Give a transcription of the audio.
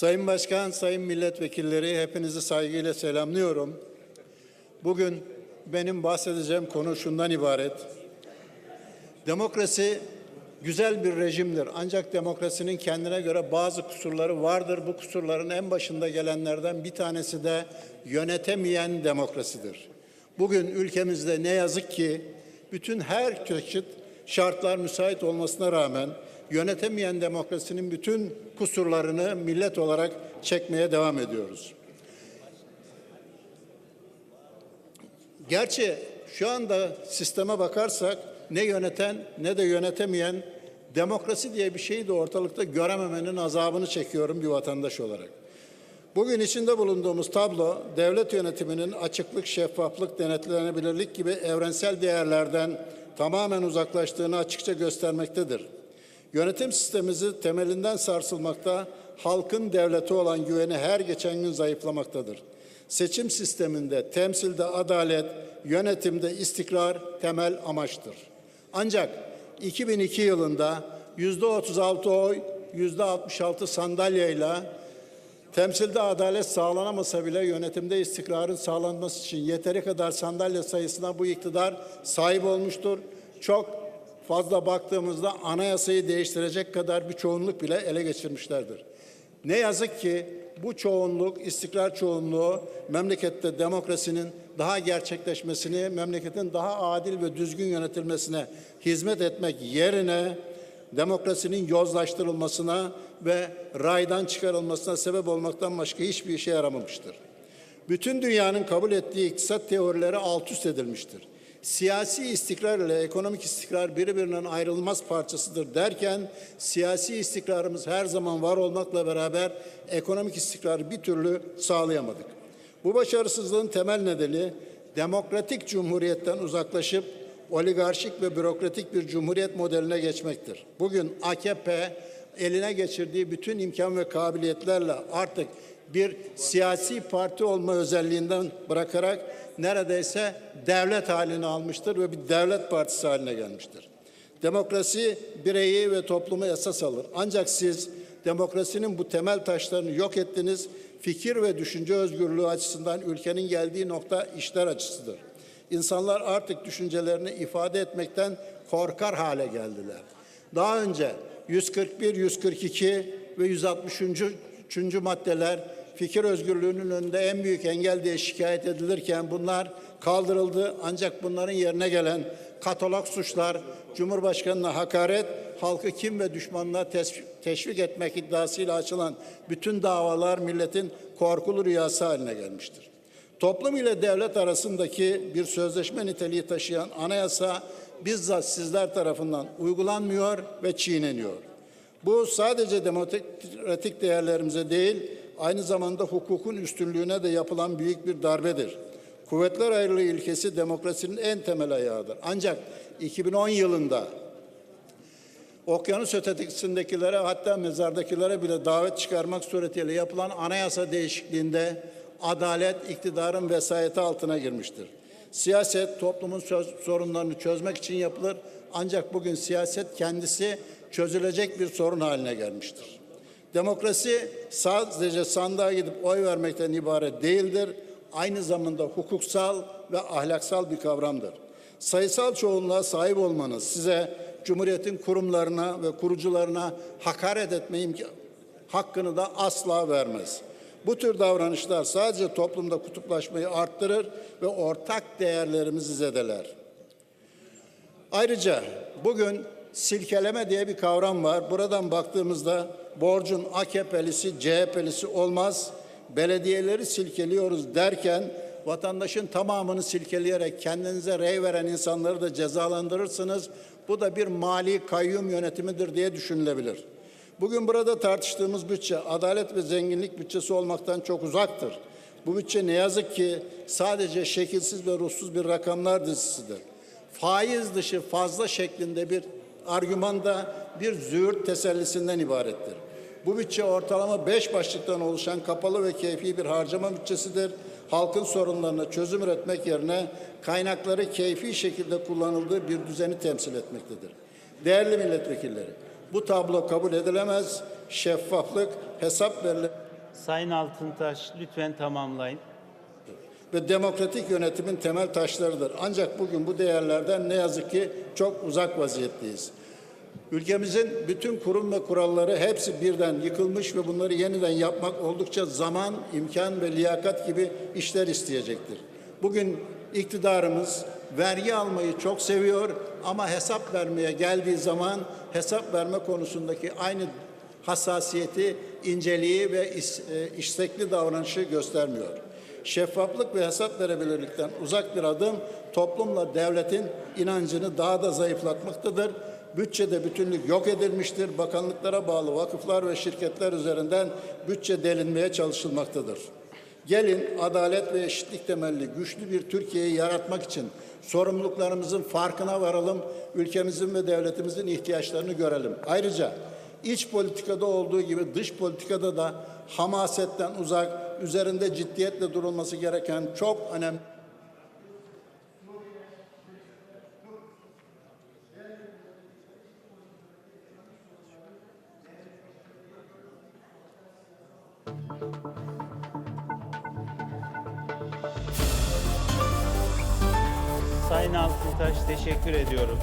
Sayın Başkan, Sayın Milletvekilleri hepinizi saygıyla selamlıyorum. Bugün benim bahsedeceğim konu şundan ibaret. Demokrasi güzel bir rejimdir. Ancak demokrasinin kendine göre bazı kusurları vardır. Bu kusurların en başında gelenlerden bir tanesi de yönetemeyen demokrasidir. Bugün ülkemizde ne yazık ki bütün her çeşit şartlar müsait olmasına rağmen yönetemeyen demokrasinin bütün kusurlarını millet olarak çekmeye devam ediyoruz. Gerçi şu anda sisteme bakarsak ne yöneten ne de yönetemeyen demokrasi diye bir şeyi de ortalıkta görememenin azabını çekiyorum bir vatandaş olarak. Bugün içinde bulunduğumuz tablo devlet yönetiminin açıklık, şeffaflık, denetlenebilirlik gibi evrensel değerlerden tamamen uzaklaştığını açıkça göstermektedir. Yönetim sistemimizi temelinden sarsılmakta, halkın devlete olan güveni her geçen gün zayıflamaktadır. Seçim sisteminde temsilde adalet, yönetimde istikrar temel amaçtır. Ancak 2002 yılında yüzde 36 oy, yüzde 66 sandalyeyle temsilde adalet sağlanamasa bile yönetimde istikrarın sağlanması için yeteri kadar sandalye sayısına bu iktidar sahip olmuştur. Çok fazla baktığımızda anayasayı değiştirecek kadar bir çoğunluk bile ele geçirmişlerdir. Ne yazık ki bu çoğunluk, istikrar çoğunluğu memlekette demokrasinin daha gerçekleşmesini, memleketin daha adil ve düzgün yönetilmesine hizmet etmek yerine demokrasinin yozlaştırılmasına ve raydan çıkarılmasına sebep olmaktan başka hiçbir işe yaramamıştır. Bütün dünyanın kabul ettiği iktisat teorileri alt üst edilmiştir. Siyasi istikrar ile ekonomik istikrar birbirinden ayrılmaz parçasıdır derken siyasi istikrarımız her zaman var olmakla beraber ekonomik istikrarı bir türlü sağlayamadık. Bu başarısızlığın temel nedeni demokratik cumhuriyetten uzaklaşıp oligarşik ve bürokratik bir cumhuriyet modeline geçmektir. Bugün AKP eline geçirdiği bütün imkan ve kabiliyetlerle artık bir siyasi parti olma özelliğinden bırakarak neredeyse devlet halini almıştır ve bir devlet partisi haline gelmiştir. Demokrasi bireyi ve toplumu esas alır. Ancak siz demokrasinin bu temel taşlarını yok ettiniz. Fikir ve düşünce özgürlüğü açısından ülkenin geldiği nokta işler açısıdır. İnsanlar artık düşüncelerini ifade etmekten korkar hale geldiler. Daha önce 141, 142 ve 163. maddeler fikir özgürlüğünün önünde en büyük engel diye şikayet edilirken bunlar kaldırıldı. Ancak bunların yerine gelen katalog suçlar, Cumhurbaşkanı'na hakaret, halkı kim ve düşmanlığa teşvik etmek iddiasıyla açılan bütün davalar milletin korkulu rüyası haline gelmiştir. Toplum ile devlet arasındaki bir sözleşme niteliği taşıyan anayasa bizzat sizler tarafından uygulanmıyor ve çiğneniyor. Bu sadece demokratik değerlerimize değil, aynı zamanda hukukun üstünlüğüne de yapılan büyük bir darbedir. Kuvvetler ayrılığı ilkesi demokrasinin en temel ayağıdır. Ancak 2010 yılında okyanus ötesindekilere hatta mezardakilere bile davet çıkarmak suretiyle yapılan anayasa değişikliğinde adalet iktidarın vesayeti altına girmiştir. Siyaset toplumun sorunlarını çözmek için yapılır ancak bugün siyaset kendisi çözülecek bir sorun haline gelmiştir. Demokrasi sadece sandığa gidip oy vermekten ibaret değildir. Aynı zamanda hukuksal ve ahlaksal bir kavramdır. Sayısal çoğunluğa sahip olmanız size Cumhuriyet'in kurumlarına ve kurucularına hakaret etme hakkını da asla vermez. Bu tür davranışlar sadece toplumda kutuplaşmayı arttırır ve ortak değerlerimizi zedeler. Ayrıca bugün silkeleme diye bir kavram var. Buradan baktığımızda borcun AKP'lisi, CHP'lisi olmaz. Belediyeleri silkeliyoruz derken vatandaşın tamamını silkeleyerek kendinize rey veren insanları da cezalandırırsınız. Bu da bir mali kayyum yönetimidir diye düşünülebilir. Bugün burada tartıştığımız bütçe adalet ve zenginlik bütçesi olmaktan çok uzaktır. Bu bütçe ne yazık ki sadece şekilsiz ve ruhsuz bir rakamlar dizisidir. Faiz dışı fazla şeklinde bir argüman da bir züğürt tesellisinden ibarettir. Bu bütçe ortalama beş başlıktan oluşan kapalı ve keyfi bir harcama bütçesidir. Halkın sorunlarına çözüm üretmek yerine kaynakları keyfi şekilde kullanıldığı bir düzeni temsil etmektedir. Değerli milletvekilleri, bu tablo kabul edilemez. Şeffaflık, hesap verilir. Sayın Altıntaş lütfen tamamlayın. ve demokratik yönetimin temel taşlarıdır. Ancak bugün bu değerlerden ne yazık ki çok uzak vaziyetteyiz. Ülkemizin bütün kurum ve kuralları hepsi birden yıkılmış ve bunları yeniden yapmak oldukça zaman, imkan ve liyakat gibi işler isteyecektir. Bugün iktidarımız vergi almayı çok seviyor ama hesap vermeye geldiği zaman hesap verme konusundaki aynı hassasiyeti, inceliği ve e, istekli davranışı göstermiyor. Şeffaflık ve hesap verebilirlikten uzak bir adım toplumla devletin inancını daha da zayıflatmaktadır. Bütçede bütünlük yok edilmiştir. Bakanlıklara bağlı vakıflar ve şirketler üzerinden bütçe delinmeye çalışılmaktadır. Gelin adalet ve eşitlik temelli güçlü bir Türkiye'yi yaratmak için sorumluluklarımızın farkına varalım, ülkemizin ve devletimizin ihtiyaçlarını görelim. Ayrıca iç politikada olduğu gibi dış politikada da hamasetten uzak, üzerinde ciddiyetle durulması gereken çok önemli Sayın Altıntaş teşekkür ediyorum.